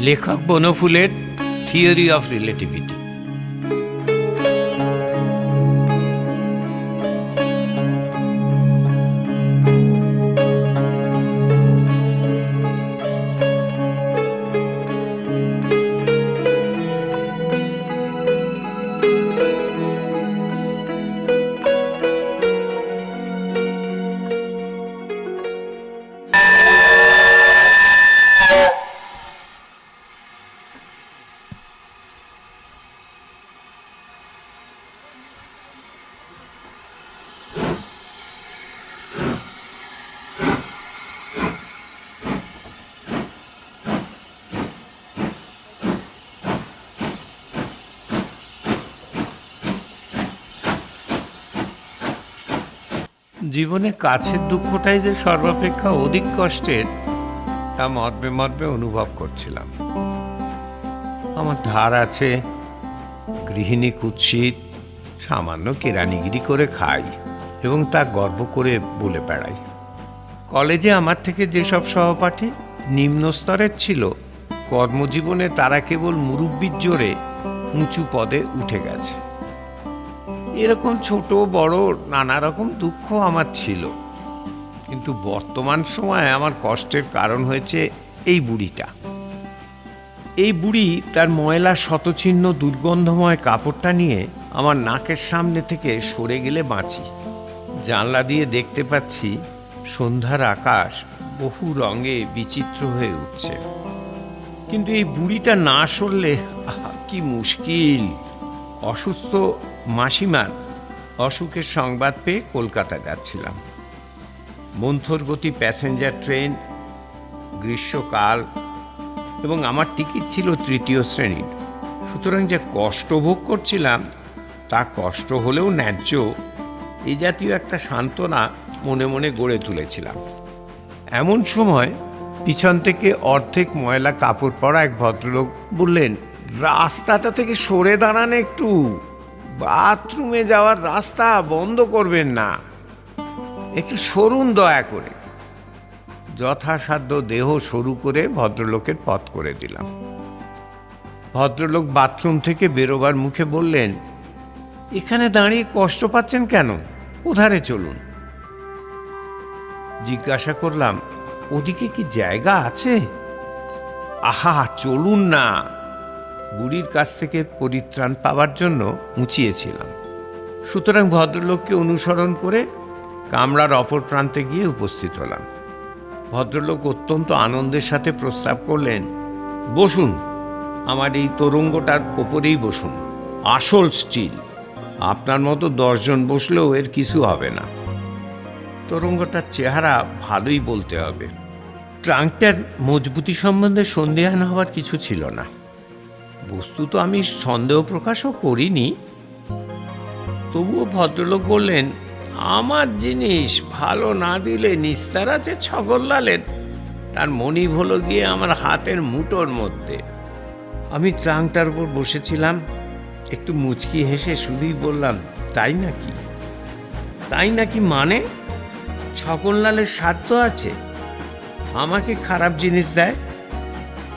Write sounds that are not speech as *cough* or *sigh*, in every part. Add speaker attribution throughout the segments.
Speaker 1: লেখক বনফুলের theory of relativity জীবনে কাছের দুঃখটাই যে সর্বাপেক্ষা অধিক কষ্টের, তা মর্মে মর্মে অনুভব করছিলাম। আমার ধার আছে, গৃহিণী কুৎসিত, সামান্য কেরানিগিরি করে খাই এবং তা গর্ব করে বলে বেড়াই। কলেজে আমার থেকে যেসব সহপাঠী নিম্ন স্তরের ছিল, কর্মজীবনে তারা কেবল মুরব্বির জোরে উঁচু পদে উঠে গেছে। এরকম ছোট, বড়, নানা রকম দুঃখ আমার ছিল। কিন্তু বর্তমান সময়ে আমার কষ্টের কারণ হয়েছে এই বুড়িটা। এই বুড়ি তার ময়লা শতচিহ্ন দুর্গন্ধময় কাপড়টা নিয়ে আমার নাকের সামনে থেকে সরে গেলে বাঁচি। জানলা দিয়ে দেখতে পাচ্ছি সন্ধ্যার আকাশ বহু রঙে বিচিত্র হয়ে উঠছে। কিন্তু এই বুড়িটা না সরলে কি মুশকিল। অসুস্থ মাসিমার অসুখের সংবাদ পেয়ে কলকাতা যাচ্ছিলাম। মন্থর গতি প্যাসেঞ্জার ট্রেন, গ্রীষ্মকাল এবং আমার টিকিট ছিল তৃতীয় শ্রেণির। সুতরাং যে কষ্ট ভোগ করছিলাম, তা কষ্ট হলেও ন্যায্য এই জাতীয় একটা সান্ত্বনা মনে মনে গড়ে তুলেছিলাম। এমন সময় পিছন থেকে অর্ধেক ময়লা কাপড় পরা এক ভদ্রলোক বললেন, রাস্তাটা থেকে সরে দাঁড়ান একটু। বাথরুমে যাওয়ার রাস্তা বন্ধ করবেন না। একটু সরুন দয়া করে। যথাসাধ্য দেহ সরু করে ভদ্রলোকের পথ করে দিলাম। ভদ্রলোক বাথরুম থেকে বেরোবার মুখে বললেন, এখানে দাঁড়িয়ে কষ্ট পাচ্ছেন কেন? ওধারে চলুন? জিজ্ঞাসা করলাম, ওদিকে কি জায়গা আছে? আহা, চলুন না। বুড়ির কাছ থেকে পরিত্রাণ পাওয়ার জন্য উঁচিয়েছিলাম সুতরাং ভদ্রলোককে অনুসরণ করে কামরার অপর প্রান্তে গিয়ে উপস্থিত হলাম। ভদ্রলোক অত্যন্ত আনন্দের সাথে প্রস্তাব করলেন, বসুন, আমার এই তরঙ্গটার ওপরেই বসুন। আসল স্টিল, আপনার মতো দশজন বসলেও এর কিছু হবে না। তরঙ্গটার চেহারা ভালোই বলতে হবে। ট্রাঙ্কটার মজবুতি সম্বন্ধে সন্দেহান হওয়ার কিছু ছিল না। বস্তুত আমি সন্দেহ প্রকাশও করিনি। তবুও ভদ্রলোক বললেন, আমার জিনিস ভালো না দিলে নিস্তার আছে ছগরলালের। তার মনিব হলো গিয়ে আমার হাতের মুঠোর মধ্যে। আমি ট্রাঙ্কটার উপর বসেছিলাম, একটু মুচকি হেসে শুধুই বললাম, তাই নাকি? তাই নাকি মানে? ছগনলালের স্বার্থ আছে। আমাকে খারাপ জিনিস দেয়?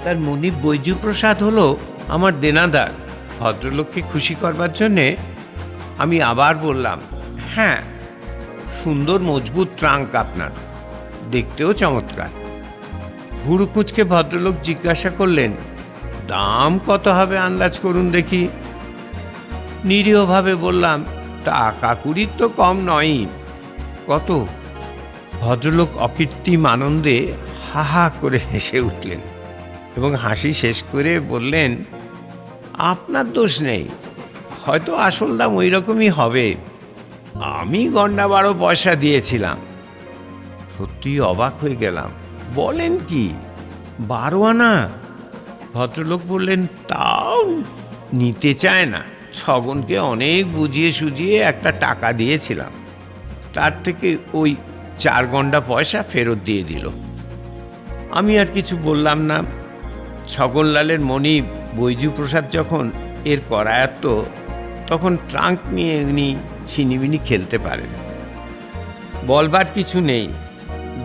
Speaker 1: তার মনিব বৈজু প্রসাদ হলো আমার দেনাদার ভদ্রলোককে খুশি করবার জন্যে আমি আবার বললাম হ্যাঁ সুন্দর, মজবুত ট্রাঙ্ক আপনার। দেখতেও চমৎকার। হুড়ুকুচকে ভদ্রলোক জিজ্ঞাসা করলেন, দাম কত হবে আন্দাজ করুন দেখি? নিরীহভাবে বললাম, টাকা কুড়ির তো কম নয়ই। কত? ভদ্রলোক অকৃত্রিম আনন্দে হা হা করে হেসে উঠলেন। এবং হাসি শেষ করে বললেন, আপনার দোষ নেই। হয়তো আসল দাম ওই রকমই হবে। আমি গন্ডা বারো পয়সা দিয়েছিলাম। সত্যি অবাক হয়ে গেলাম। বলেন কি, বারো আনা? ভদ্রলোক বললেন, তাও নিতে চায় না। ছগনকে অনেক বুঝিয়ে সুজিয়ে একটা টাকা দিয়েছিলাম। তার থেকে ওই চার গন্ডা পয়সা ফেরত দিয়ে দিল। আমি আর কিছু বললাম না। ছগনলালের মণি বৈজু প্রসাদ যখন এর করায়ত্ত, তখন ট্রাঙ্ক নিয়ে উনি ছিনিবিনি খেলতে পারেন। বলবার কিছু নেই,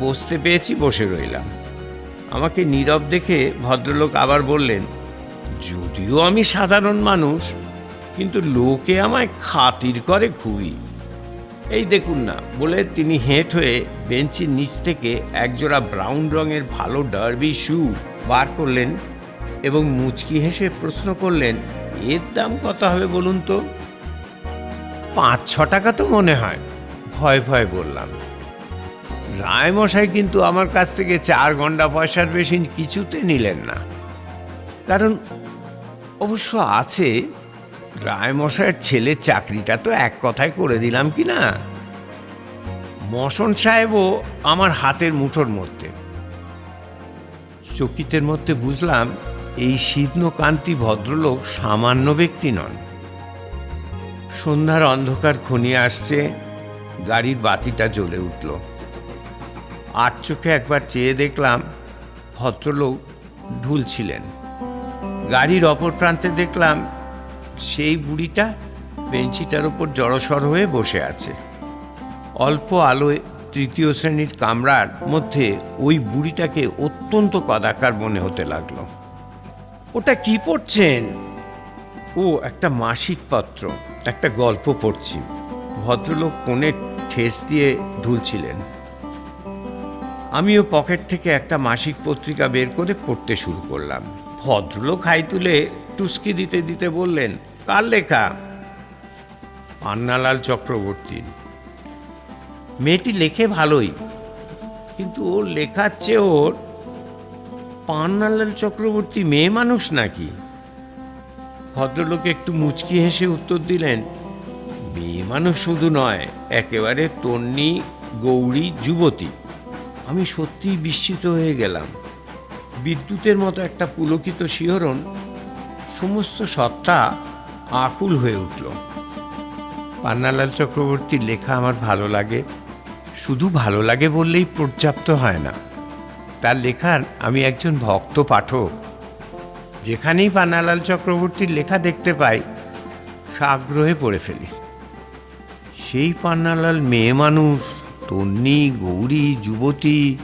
Speaker 1: বসতে পেয়েছি, বসে রইলাম। আমাকে নীরব দেখে ভদ্রলোক আবার বললেন, যদিও আমি সাধারণ মানুষ, কিন্তু লোকে আমায় খাতির করে খুবই। এই দেখুন না, বলে তিনি হেঁট হয়ে বেঞ্চির নিচ থেকে একজোড়া ব্রাউন রঙের ভালো ডার্বি শু বার করলেন এবং মুচকি হেসে প্রশ্ন করলেন, এর দাম কত হবে বলুন তো? পাঁচ, ছ টাকা তো মনে হয়। ভয় ভয় বললাম। রায়মশাই কিন্তু আমার কাছ থেকে চার ঘণ্টা পয়সার বেশি কিছুতে নিলেন না। কারণ অবশ্য আছে রায়মশাইয়ের ছেলের চাকরিটা তো এক কথায় করে দিলাম কি না? মশন সাহেবও আমার হাতের মুঠোর মধ্যে। চকিতের মধ্যে বুঝলাম এই শীর্ণকান্তি ভদ্রলোক সামান্য ব্যক্তি নন। সন্ধ্যার অন্ধকার ঘনিয়ে আসছে, গাড়ির বাতিটা জ্বলে উঠল। আট চোখে একবার চেয়ে দেখলাম ভদ্রলোক ঢুলছিলেন। গাড়ির অপর প্রান্তে দেখলাম সেই বুড়িটা বেঞ্চিটার উপর জড়সড় হয়ে বসে আছে। অল্প আলোয় তৃতীয় শ্রেণির কামরার মধ্যে ওই বুড়িটাকে অত্যন্ত কদাকার মনে হতে লাগল। ওটা কি পড়ছেন? ও, একটা মাসিক পত্র একটা গল্প পড়ছি। ভদ্রলোক কোণে ঠেস দিয়ে ঢুলছিলেন। আমিও পকেট থেকে একটা মাসিক পত্রিকা বের করে পড়তে শুরু করলাম। ভদ্রলোক হাই তুলে টুস্কি দিতে দিতে বললেন কার লেখা? পান্নালাল চক্রবর্তী। মেয়েটি লেখে ভালোই, কিন্তু ওর লেখার চেয়ে ওর পান্নালাল চক্রবর্তী মেয়ে মানুষ নাকি? ভদ্রলোক একটু মুচকি হেসে উত্তর দিলেন, মেয়ে মানুষ শুধু নয়, একেবারে তন্নি, গৌরী, যুবতী। আমি সত্যিই বিস্মিত হয়ে গেলাম। বিদ্যুতের মতো একটা পুলকিত শিহরণ, সমস্ত সত্তা আকুল হয়ে উঠল। পান্নালাল চক্রবর্তীর লেখা আমার ভালো লাগে। শুধু ভালো লাগে বললেই পর্যাপ্ত হয় না। তার লেখার আমি একজন ভক্ত পাঠক। যেখানেই পান্নালাল চক্রবর্তীর লেখা দেখতে পাই সাগ্রহে পড়ে ফেলি। সেই পান্নালাল মেয়ে মানুষ, তন্নি, গৌরী, যুবতী।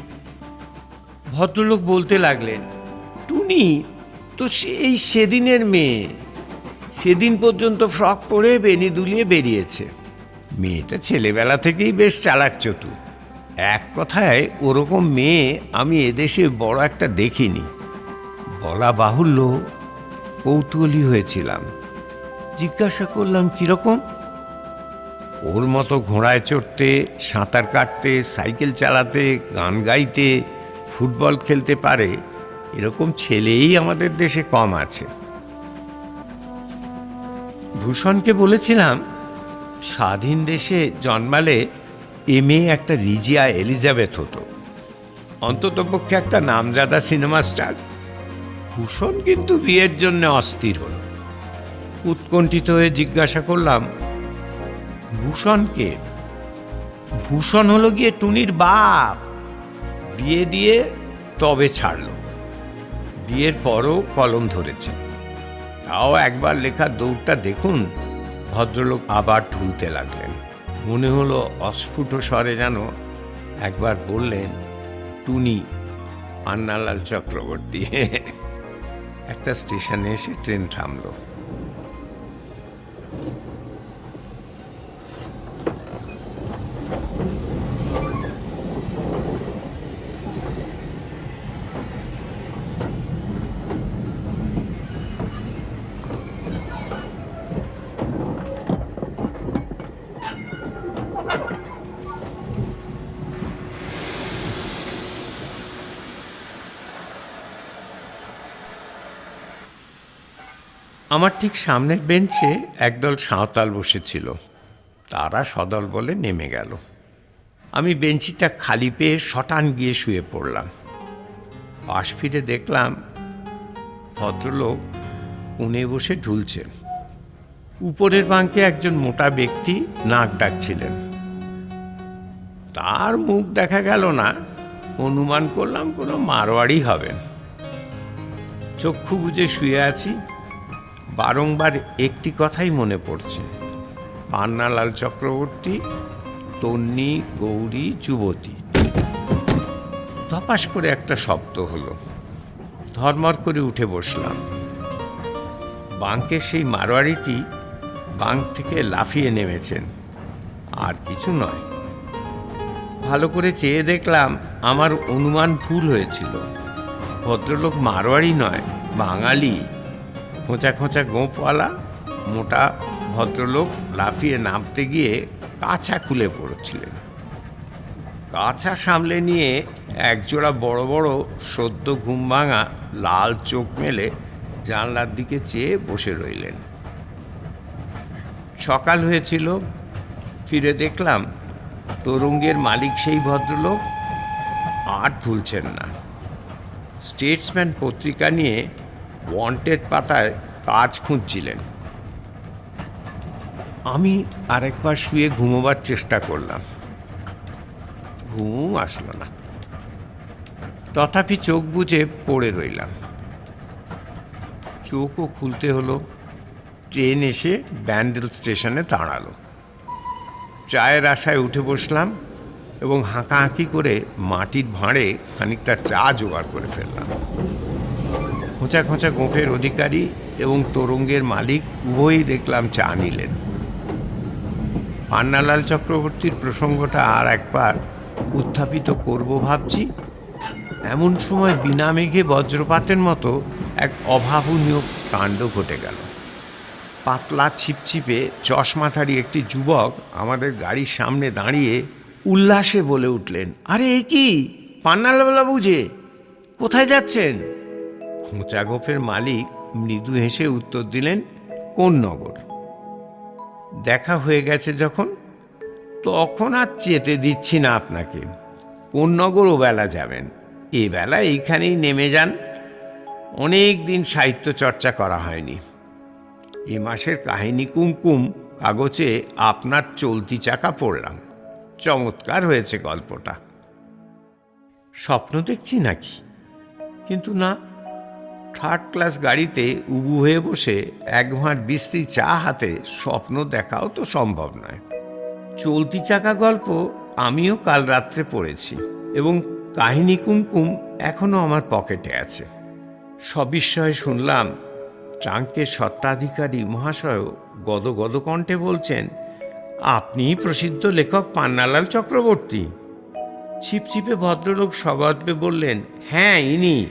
Speaker 1: ভদ্রলোক বলতে লাগলেন, টুনি, তো সেই সেদিনের মেয়ে। সেদিন পর্যন্ত ফ্রক পরে বেনি দুলিয়ে বেরিয়েছে। মেয়েটা ছেলেবেলা থেকেই বেশ চালাক চতু এক কথায়, ওরকম মেয়ে আমি এদেশে বড় একটা দেখিনি। বলা বাহুল্য, কৌতূহলী হয়েছিলাম। জিজ্ঞাসা করলাম, কীরকম? ওর মতো ঘোড়ায় চড়তে, সাঁতার কাটতে, সাইকেল চালাতে, গান গাইতে, ফুটবল খেলতে পারে, এরকম ছেলেই আমাদের দেশে কম আছে। ভূষণকে বলেছিলাম, স্বাধীন দেশে জন্মালে এম এ একটা রিজিয়া এলিজাবেথ হতো। অন্ততপক্ষে একটা নামজাদা সিনেমা স্টার। ভূষণ কিন্তু বিয়ের জন্য অস্থির হলো। উৎকণ্ঠিত হয়ে জিজ্ঞাসা করলাম, ভূষণকে? ভূষণ হলো গিয়ে টুনির বাপ। বিয়ে দিয়ে তবে ছাড়ল। বিয়ের পরও কলম ধরেছে। তাও একবার লেখা দৌড়টা দেখুন। ভদ্রলোক আবার ঢুলতে লাগলেন। মনে হলো অস্ফুট স্বরে যেন একবার বললেন, টুনি আন্নালাল চক্রবর্তী, *laughs* একটা স্টেশনে এসে ট্রেন থামলো। আমার ঠিক সামনের বেঞ্চে একদল সাঁওতাল বসেছিল। তারা সদল বলে নেমে গেল। আমি বেঞ্চিটা খালি পেয়ে শটান গিয়ে শুয়ে পড়লাম। পাশ ফিরে দেখলাম ভদ্রলোক উনে বসে ঢুলছেন উপরের বাঁকে একজন মোটা ব্যক্তি নাক ডাকছিলেন। তার মুখ দেখা গেল না। অনুমান করলাম কোনো মারোয়াড়ি হবেন চক্ষু বুঝে শুয়ে আছি। বারংবার একটি কথাই মনে পড়ছে। পান্নালাল চক্রবর্তী, তন্নি, গৌরী, যুবতী। ধপাস করে একটা শব্দ হলো। ধর্মর করে উঠে বসলাম। বাঙ্কের সেই মারোয়ারিটি বাঙ্ক থেকে লাফিয়ে নেমেছেন। আর কিছু নয়। ভালো করে চেয়ে দেখলাম আমার অনুমান ভুল হয়েছিল। ভদ্রলোক মারোয়ারি নয়, বাঙালি। খোঁচা খোঁচা গোঁপওয়ালা মোটা ভদ্রলোক লাফিয়ে নামতে গিয়ে কাছা খুলে পড়ছিলেন। কাছা সামলে নিয়ে একজোড়া বড় বড় সদ্য ঘুম ভাঙা লাল চোখ মেলে জানলার দিকে চেয়ে বসে রইলেন। সকাল হয়েছিল, ফিরে দেখলাম তরঙ্গের মালিক সেই ভদ্রলোক, আর তুলছেন না। স্টেটসম্যান পত্রিকা নিয়ে ওয়ান্টেড পাতায় কাজ খুঁজছিলেন। আমি আরেকবার শুয়ে ঘুমোবার চেষ্টা করলাম। ঘুম আসলো না। তথাপি চোখ বুজে পড়ে রইলাম। চোখও খুলতে হলো। ট্রেন এসে ব্যান্ডেল স্টেশনে দাঁড়াল। চায়ের আশায় উঠে বসলাম এবং হাঁকাহাঁকি করে মাটির ভাঁড়ে খানিকটা চা জোগাড় করে ফেললাম। খোঁচা খোঁচা গোঁফের অধিকারী এবং তরঙ্গের মালিক উভয়ই দেখলাম চা নিলেন। পান্নালাল চক্রবর্তীর প্রসঙ্গটা আর একবার উত্থাপিত করব ভাবছি। এমন সময় বিনা মেঘে বজ্রপাতের মতো এক অভাবনীয় কাণ্ড ঘটে গেল। পাতলা ছিপছিপে চশমাথারি একটি যুবক আমাদের গাড়ির সামনে দাঁড়িয়ে উল্লাসে বলে উঠলেন, আরে এ কি? পান্নালাল বুঝে কোথায় যাচ্ছেন? খোঁচা গোফের মালিক মৃদু হেসে উত্তর দিলেন, কোন নগর? দেখা হয়ে গেছে যখন, তখন আর চেতে দিচ্ছি না আপনাকে। কোন নগর ও বেলা যাবেন? এ বেলা এইখানেই নেমে যান। অনেক দিন সাহিত্য চর্চা করা হয়নি। এ মাসের কাহিনী কুমকুম কাগজে আপনার চলতি চাকা পড়লাম। চমৎকার হয়েছে গল্পটা। স্বপ্ন দেখছি নাকি? কিন্তু না থার্ড ক্লাস গাড়িতে উবু হয়ে বসে এক ভাঁট বৃষ্টি চা হাতে স্বপ্ন দেখাও তো সম্ভব নয়। চলতি চাকা গল্প আমিও কাল রাত্রে পড়েছি এবং কাহিনী কুমকুম এখনও আমার পকেটে আছে। সবিস্ময়ে শুনলাম, ট্রাঙ্কের সত্ত্বাধিকারী মহাশয় গদ গদ কণ্ঠে বলছেন, আপনিই প্রসিদ্ধ লেখক পান্নালাল চক্রবর্তী। ছিপছিপে ভদ্রলোক সগর্বে বললেন হ্যাঁ ইনি।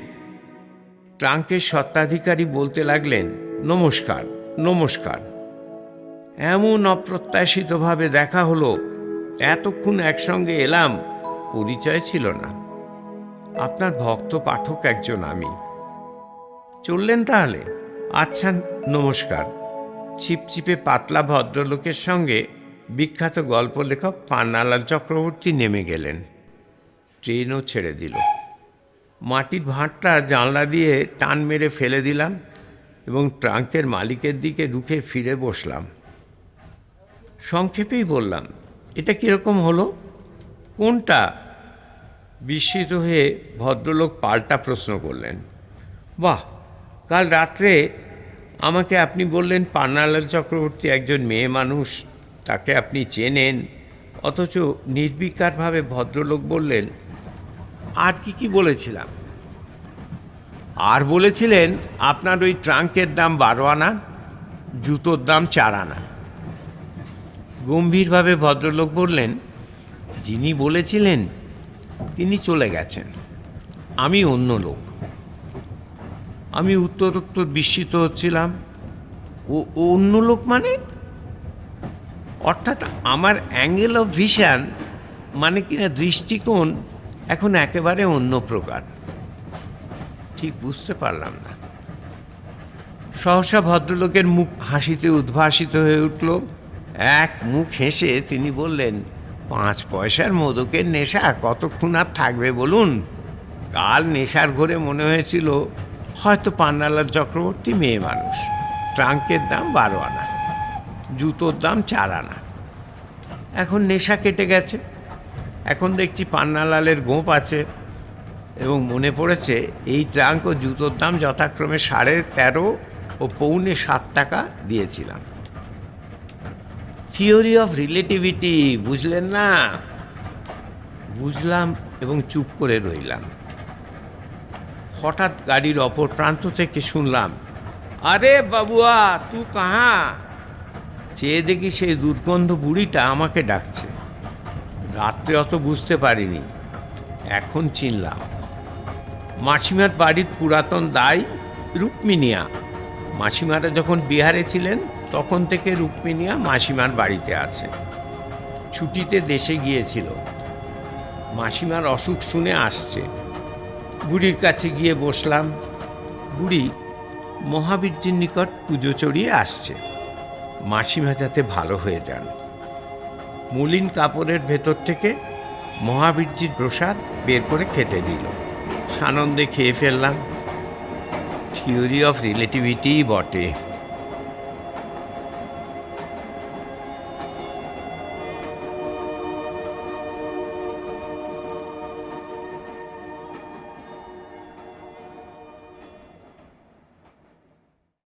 Speaker 1: ট্রাঙ্কের সত্ত্বাধিকারী বলতে লাগলেন, নমস্কার নমস্কার। এমন অপ্রত্যাশিতভাবে দেখা হলো, এতক্ষণ একসঙ্গে এলাম, পরিচয় ছিল না। আপনার ভক্ত পাঠক একজন আমি। চললেন তাহলে? আচ্ছা নমস্কার। ছিপছিপে পাতলা ভদ্রলোকের সঙ্গে বিখ্যাত গল্প লেখক পান্নালাল চক্রবর্তী নেমে গেলেন। ট্রেনও ছেড়ে দিল। মাটির ভাঁটটা জানলা দিয়ে টান মেরে ফেলে দিলাম এবং ট্রাঙ্কের মালিকের দিকে রুখে ফিরে বসলাম। সংক্ষেপেই বললাম, এটা কীরকম হলো? কোনটা? বিস্মিত হয়ে ভদ্রলোক পাল্টা প্রশ্ন করলেন, বাহ, কাল রাত্রে আমাকে আপনি বললেন পান্নালাল চক্রবর্তী একজন মেয়ে মানুষ, তাকে আপনি চেনেন। অথচ নির্বিকারভাবে ভদ্রলোক বললেন আর কি কি বলেছিলাম? আর বলেছিলেন, আপনার ওই ট্রাঙ্কের দাম বারো আনা, জুতোর দাম চার আনা। গম্ভীরভাবে ভদ্রলোক বললেন, যিনি বলেছিলেন, তিনি চলে গেছেন। আমি অন্য লোক। আমি উত্তরোত্তর বিস্মিত হচ্ছিলাম, ও অন্য লোক মানে? অর্থাৎ আমার অ্যাঙ্গেল অফ ভিশন মানে কিনা দৃষ্টিকোণ এখন একেবারে অন্য প্রকার। ঠিক বুঝতে পারলাম না। সহসা ভদ্রলোকের মুখ হাসিতে উদ্ভাসিত হয়ে উঠল। এক মুখ হেসে তিনি বললেন, পাঁচ পয়সার মোদকের নেশা কতক্ষণ আর থাকবে বলুন? কাল নেশার ঘরে মনে হয়েছিল, হয়তো পান্নালার চক্রবর্তী মেয়ে মানুষ। ট্রাঙ্কের দাম বারো আনা, জুতোর দাম চার আনা। এখন নেশা কেটে গেছে। এখন দেখছি পান্নালালের গোঁপ আছে এবং মনে পড়েছে এই ট্রাঙ্ক ও জুতোর দাম যথাক্রমে সাড়ে তেরো ও পৌনে সাত টাকা দিয়েছিলাম। থিওরি অফ রিলেটিভিটি বুঝলেন না? বুঝলাম এবং চুপ করে রইলাম। হঠাৎ গাড়ির অপর প্রান্ত থেকে শুনলাম, আরে বাবুয়া, তু কাহা? চেয়ে দেখি সেই দুর্গন্ধ বুড়িটা আমাকে ডাকছে। রাত্রে অত বুঝতে পারিনি। এখন চিনলাম। মাসিমার বাড়ির পুরাতন দাই রুক্মিনিয়া মাসিমারা যখন বিহারে ছিলেন, তখন থেকে রুক্মিনিয়া মাসিমার বাড়িতে আছে। ছুটিতে দেশে গিয়েছিল। মাসিমার অসুখ শুনে আসছে। বুড়ির কাছে গিয়ে বসলাম। বুড়ি মহাবীরজির নিকট পুজো চড়িয়ে আসছে। মাসিমা যাতে ভালো হয়ে যান। মলিন কাপড়ের ভেতর থেকে মহাবীরজির প্রসাদ বের করে খেতে দিল। সানন্দে খেয়ে ফেললাম। থিওরি অফ রিলেটিভিটিই বটে।